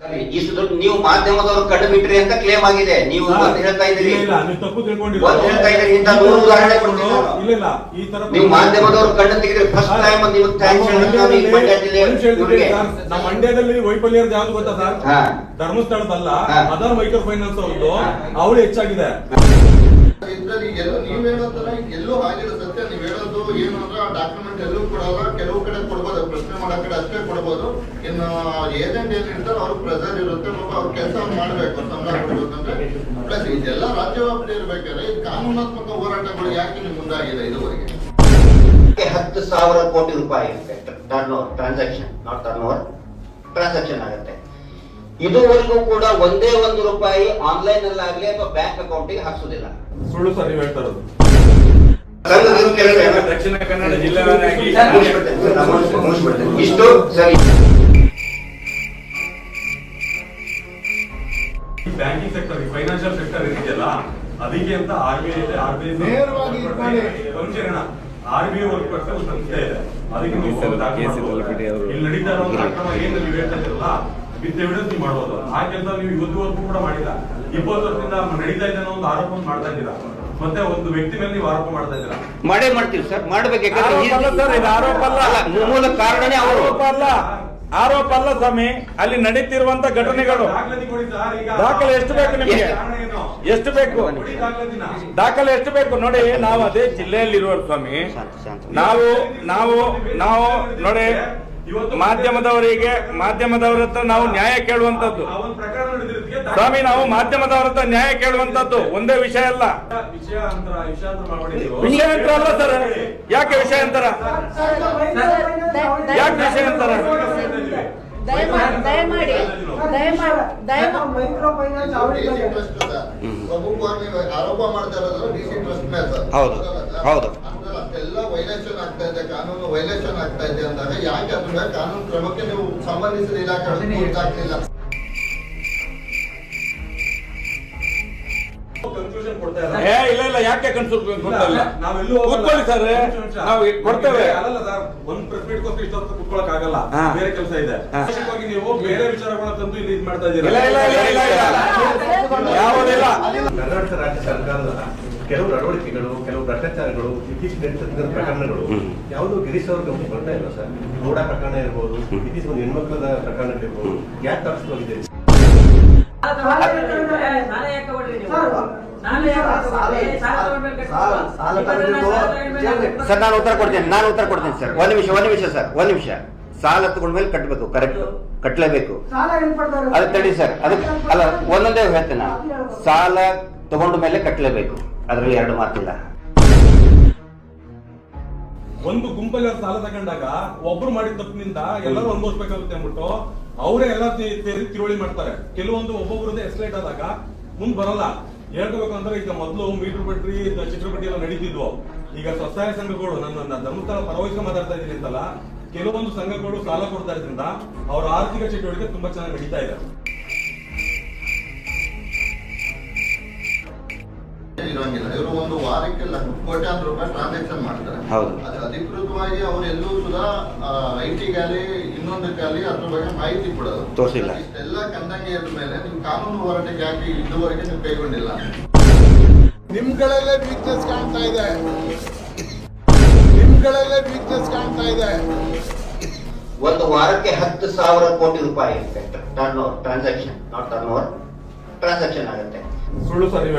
ಸರಿ ಇಷ್ಟು ದುಡ್ಡು ನೀವು ಮಾಧ್ಯಮದವರು ಕಣ್ಣು ಬಿಟ್ರಿ ಅಂತ ಕ್ಲೇಮ್ ಆಗಿದೆ ನೀವು ಒಂದು ಹೇಳ್ತಾ ಇದ್ದೀರಿ ಇಲ್ಲ ಇಲ್ಲ ನೀವು ತಪ್ಪು ತಿಳ್ಕೊಂಡಿಲ್ಲ ಒಂದ್ ಹೇಳ್ತಾ ಇದ್ದೀರಿ, ಇಂಥ ನೂರು ಉದಾಹರಣೆ ಕೊಡ್ತೀನಿ ನಾನು. ಇಲ್ಲ ಇಲ್ಲ ಈ ತರ ನೀವು ಮಾಧ್ಯಮದವರು ಕಣ್ಣು ತೆಗೆದ್ರೆ ಫಸ್ಟ್ ಟೈಮ್ ನೀವು ಥ್ಯಾಂಕ್ಸ್ ನಮ್ಮ ಹೇಳೋದು ಈ ಮಂಡ್ಯ ಜಿಲ್ಲೆ ಒಂದ್ ನಿಮಿಷ ಹೇಳ್ತೀನಿ ಇವ್ರಿಗೆ. ನಮ್ಮ ಮಂಡ್ಯದಲ್ಲಿ ವೈಫಲ್ಯ ಯಾವ್ದು ಗೊತ್ತಾ ಸರ್ ಹಾ. ಧರ್ಮಸ್ಥಳದಲ್ಲ ಹಾ. ಅದರ್ ಮೈಕ್ರೋ ಫೈನಾನ್ಸ್ ಅವ್ರದ್ದು ಅವಳು ಹೆಚ್ಚಾಗಿದೆ ಇದ್ರಲ್ಲಿ ಎಲ್ಲೋ ನೀವ್ ತರ ಎಲ್ಲೋ ಆಗಿರೋ ಸತ್ಯ ನೀವ್ ಏನು ಅಂದ್ರೆ ಆ ಡಾಕ್ಯುಮೆಂಟ್ ಎಲ್ಲೂ ಕೊಡಲ್ಲ ಕೆಲವು ಕಡೆ ಕೊಡ್ಬೋದು ಪ್ರಶ್ನೆ ಮಾಡೋ ಕಡೆ ಅಷ್ಟೇ ಕೊಡ್ಬೋದು. ಇನ್ನು ಏಜೆಂಟ್ ಏನ್ ಇರ್ತಾರೆ ಅವ್ರ ಪ್ರೆಸರ್ ಇರುತ್ತೆ ಪಾಪ ಅವ್ರ ಕೆಲಸ ಮಾಡ್ಬೇಕು ಸಂಬಳ ಕೊಡ್ಬೇಕಂದ್ರೆ ಪ್ಲಸ್ ಇದೆಲ್ಲ ರಾಜ್ಯವ್ಯಾಪ್ತಿ ಇರ್ಬೇಕಾದ್ರೆ ಇದು ಕಾನೂನಾತ್ಮಕ ಹೋರಾಟಗಳು ಯಾಕೆ ನಿಮ್ಗೆ ಮುಂದಾಗಿದೆ ಇದುವರೆಗೆ? ಹತ್ತು ಸಾವಿರ ಕೋಟಿ ರೂಪಾಯಿ turnover transaction not turnover transaction ಆಗುತ್ತೆ. ಇದುವರೆಗೂ ಕೂಡ ಒಂದೇ ಒಂದು ರೂಪಾಯಿ ಆನ್ಲೈನ್ ಅಲ್ಲಿ ಆಗ್ಲಿ ಅಥವಾ ಬ್ಯಾಂಕ್ ಅಕೌಂಟಿಗೆ ಹಾಕ್ಸೋದಿಲ್ಲ. ಸುಳ್ಳು ಸರ್ ನೀವು ಹೇಳ್ತಾ ಇರೋದು. ದಕ್ಷಿಣ ಕನ್ನಡ ನಾನು ಇಷ್ಟು ಸರಿ ಬ್ಯಾಂಕಿಂಗ್ ಸೆಕ್ಟರ್ ಫೈನಾನ್ಷಿಯಲ್ ಸೆಕ್ಟರ್ ಇದೆಯಲ್ಲ ಅದಕ್ಕೆ ಅಂತ ಆರ್ ಬಿ ಐ ಇದೆ R B I. R B I work ಮಾಡ್ತಾ ಒಂದು ಸಂಸ್ಥೆ ಇದೆ. ಅದಕ್ಕೆ. ಇಲ್ಲಿ ನಡೀತಾ ಇರೋ ಅಕ್ರಮ ಏನು ನೀವು ಹೇಳ್ತಾ ಇದ್ದೀರಲ್ಲ ವಿತ್ ಎವಿಡೆನ್ಸ್ ನೀವು ಮಾಡ್ಬೋದು. ಆ ಕೆಲಸ ನೀವು ಇವತ್ತುವರೆಗೂ ಕೂಡ ಮಾಡಿಲ್ಲ. ಇಪ್ಪತ್ತು ವರ್ಷದಿಂದ ನಡೀತಾ ಇದೆ ಅನ್ನೋ ಒಂದು ಆರೋಪ ಮಾಡ್ತಾ ಇದ್ದೀರಾ? ಮತ್ತೆ ಒಂದು ವ್ಯಕ್ತಿ ಮೇಲೆ ನೀವು ಆರೋಪ ಮಾಡ್ತಾ ಇದ್ದೀರಾ? ಮಾಡೇ ಮಾಡ್ತೀವಿ ಸರ್. ಮಾಡ್ಬೇಕು ಆರೋಪ ಅಲ್ಲ ಸರ್, ಇದು ಆರೋಪ ಅಲ್ಲ. ಅಲ್ಲ, ಮೂಲ ಕಾರಣನೇ ಅವರು. ಆರೋಪ ಅಲ್ಲ. ಆರೋಪ ಅಲ್ಲ ಸ್ವಾಮಿ. ಅಲ್ಲಿ ನಡೀತಿರುವಂತ ಘಟನೆಗಳು. ದಾಖಲಾತಿ ಕೊಡಿ ಸರ್, ಈಗ ದಾಖಲೆ ಎಷ್ಟು ಬೇಕು ನಿಮಗೆ? ಕಾರಣ ಏನು? ಎಷ್ಟು ಬೇಕು? ದಾಖಲೆ ಎಷ್ಟು ಬೇಕು ನೋಡಿ ನಾವು ಅದೇ ಜಿಲ್ಲೆಯಲ್ಲಿರುವ ಸ್ವಾಮಿ. ನಾವು ನಾವು ನಾವು ನೋಡಿ ಮಾಧ್ಯಮದವರಿಗೆ ಮಾಧ್ಯಮದವರ ಹತ್ರ ನಾವು ನ್ಯಾಯ ಕೇಳುವಂತದ್ದು ಸ್ವಾಮಿ ನಾವು ಮಾಧ್ಯಮದವರ ಹತ್ರ ನ್ಯಾಯ ಕೇಳುವಂತದ್ದು ಒಂದೇ ವಿಷಯ ಅಲ್ಲ. ವಿಷಯ ಅಂತರ ವಿಷಯಾಂತರ ಅಲ್ಲ ಸರ್. ಯಾಕೆ ವಿಷಯಾಂತರ? ಯಾಕೆ ವಿಷಯಾಂತರ? ದಯಮಾಡಿ ದಯಮಾಡಿ ದಯಮಾಡಿ ದಯಮಾಡಿ ಮೈಕ್ರೋ ಫೈನಾನ್ಸ್ ಅವಳಿ ಸರ್ ಪ್ರಮುಖವಾಗಿ ಆರೋಪ ಮಾಡ್ತಾ ಇರೋದು ಡಿಸಿ ಟ್ರಸ್ಟ್ ಮೇಲೆ ಸರ್ ಹೌದು, ಹೌದು. ವೈಲೇಷನ್ ಆಗ್ತಾ ಇದೆ ಕಾನೂನು ವೈಲೇಷನ್ ಆಗ್ತಾ ಇದೆ ಅಂದಾಗ ಯಾಕೆ ಅದ್ರ ಕಾನೂನು ಕ್ರಮಕ್ಕೆ ನೀವು ಸಂಬಂಧಿಸಿದ ಇಲಾಖೆ ಏ ಇಲ್ಲ ಇಲ್ಲ ಯಾಕೆ ಇಲ್ಲ, ನಾವೆಲ್ಲೂ ಹೋಗಲ್ಲ. ಕೂತ್ಕೊಳ್ಳಿ ಸರ್. ನಾವು ಕೊಡ್ತೇವೆ. ಅಲ್ಲಲ್ಲ ಸರ್. ಒಂದ್ ಪ್ರೆಸ್ ಮೀಟ್ ಕೊಟ್ಟು ಇಷ್ಟೊತ್ತು ಕುತ್ಕೊಳಕ್ ಆಗಲ್ಲ. ಬೇರೆ ಕೆಲಸ ಇದೆ. ನೀವು ಬೇರೆ ತಂದು ಇಲ್ಲಿ ಇದ್ ಮಾಡ್ತಾ ಇದ್ದೀರಾ? ಇಲ್ಲ ಇಲ್ಲ ಇಲ್ಲ ಇಲ್ಲ ಇಲ್ಲ. ಯಾವುದಿಲ್ಲ. ಕರ್ನಾಟಕ ರಾಜ್ಯ ಸರ್ಕಾರದ ಕೆಲವು ನಡವಳಿಕೆಗಳು ಕೆಲವು ಭ್ರಷ್ಟಾಚಾರಗಳು ಇತ್ತೀಚಿನ ಪ್ರಕರಣಗಳು ಯಾವುದು ಗಿರೀಶ್ ಅವ್ರ ಗಮನಕ್ಕೆ ಬರ್ತಾ ಇಲ್ಲ ಸರ್. ನೋಡಾ ಪ್ರಕರಣ ಇರ್ಬೋದು ಇತ್ತೀಚಿನ ಒಂದು ಹೆಣ್ಮಕ್ಳದ ಪ್ರಕರಣಗಳಿರ್ಬೋದು. ಯಾಕೆ ತಪ್ಪಿಸ್ಕೊಂಡಿದೆ ಸರ್ ನಾನು ಉತ್ತರ ಕೊಡ್ತೇನೆ. ನಾನು ಉತ್ತರ ಕೊಡ್ತೇನೆ ಸರ್. ಒಂದ್ ನಿಮಿಷ ಒಂದ್ ನಿಮಿಷ ಸರ್. ಒಂದ್ ನಿಮಿಷ. ಸಾಲ ತಗೊಂಡ್ಮೇಲೆ ಕಟ್ಟಬೇಕು ಕರೆಕ್ಟ್. ಕಟ್ಟಲೇಬೇಕು ಅದು ತಡಿ ಸರ್. ಅದಕ್ಕೆ ಅಲ್ಲ ಒಂದೊಂದೇ ಹೇಳ್ತೇನೆ ನಾನು. ಸಾಲ ತಗೊಂಡ ಮೇಲೆ ಕಟ್ಟಲೇಬೇಕು ಅದರಲ್ಲಿ ಎರಡು ಮಾತಿಲ್ಲ. ಒಂದು ಗುಂಪಲ್ಲಿ ಅವ್ರು ಸಾಲ ತಗೊಂಡಾಗ ಒಬ್ರು ಮಾಡಿದ ತಪ್ಪಿನಿಂದ ಎಲ್ಲರೂ ಅನುಭವಿಸ್ಬೇಕಾಗುತ್ತೆ ಅಂದ್ಬಿಟ್ಟು ಅವರೇ ಎಲ್ಲ ತಿ- ತಿ- ತಿರುವಳಿ ಮಾಡ್ತಾರೆ. ಕೆಲವೊಂದು ಒಬ್ಬೊಬ್ರದ್ದು ಎಸ್ಲೇಟ್ ಆದಾಗ ಮುಂದ್ ಬರಲ್ಲ. ಹೇಳ್ಕೋಬೇಕು ಅಂದ್ರೆ ಈಗ ಮೊದಲು ಮೀಟರ್ ಪಟ್ರಿ ಚಿತ್ರಪಟ್ಟಿ ಎಲ್ಲ ನಡೀತಿದ್ವು. ಈಗ ಸ್ವಸಹಾಯ ಸಂಘಗಳು, ನನ್ನ ನನ್ನ ಧರ್ಮಸ್ಥಳ ಪರವಹಿಸಿ ಮಾತಾಡ್ತಾ ಇದ್ದೀನಿ ಅಂತಲ್ಲ, ಕೆಲವೊಂದು ಸಂಘಗಳು ಸಾಲ ಕೊಡ್ತಾ ಇದ್ರಿಂದ, ಅವರ ಆರ್ಥಿಕ ಚಟುವಟಿಕೆ ತುಂಬಾ ಚೆನ್ನಾಗಿ ನಡೀತಾ ಇದೆ. ಇರೋಂಗಿಲ್ಲ. ಇವರು ಒಂದು ವಾರಕ್ಕೆ ಲಕ್ಷ ಕೋಟ್ಯಾಂತರ ರೂಪಾಯಿ ಟ್ರಾನ್ಸಾಕ್ಷನ್ ಮಾಡ್ತಾರೆ. ಹೌದು. ಅದು ಅಧಿಕೃತವಾಗಿ ಅವ್ರು ಎಲ್ಲೂ ಸುಧಾ ಐ ಟಿಗಾಲಿ ಇನ್ನೊಂದಕ್ಕಾಗಲಿ ಅದ್ರ ಬಗ್ಗೆ ಮಾಹಿತಿ ಕೊಡೋದು. ತೋರ್ಸಿಲ್ಲ. ಇಷ್ಟೆಲ್ಲ ಕಂದಂಗೆ ಇದ್ದ ಮೇಲೆ ನೀವು ಕಾನೂನು ಹೋರಾಟಕ್ಕೆ ಯಾಕೆ ಇದುವರೆಗೆ ನೀವು ಕೈಗೊಂಡಿಲ್ಲ? ನಿಮ್ಗಳಲ್ಲೇ ವೀಕ್ನೆಸ್ ಕಾಣ್ತಾ ಇದೆ. ನಿಮ್ಗಳಲ್ಲೇ ವೀಕ್ನೆಸ್ ಕಾಣ್ತಾ ಇದೆ. ಒಂದು ವಾರಕ್ಕೆ ಹತ್ತು ಸಾವಿರ ಕೋಟಿ ರೂಪಾಯಿ turnover transaction not turnover transaction ಆಗುತ್ತೆ ಸುಳ್ಳು ಸರ್ ನೀವು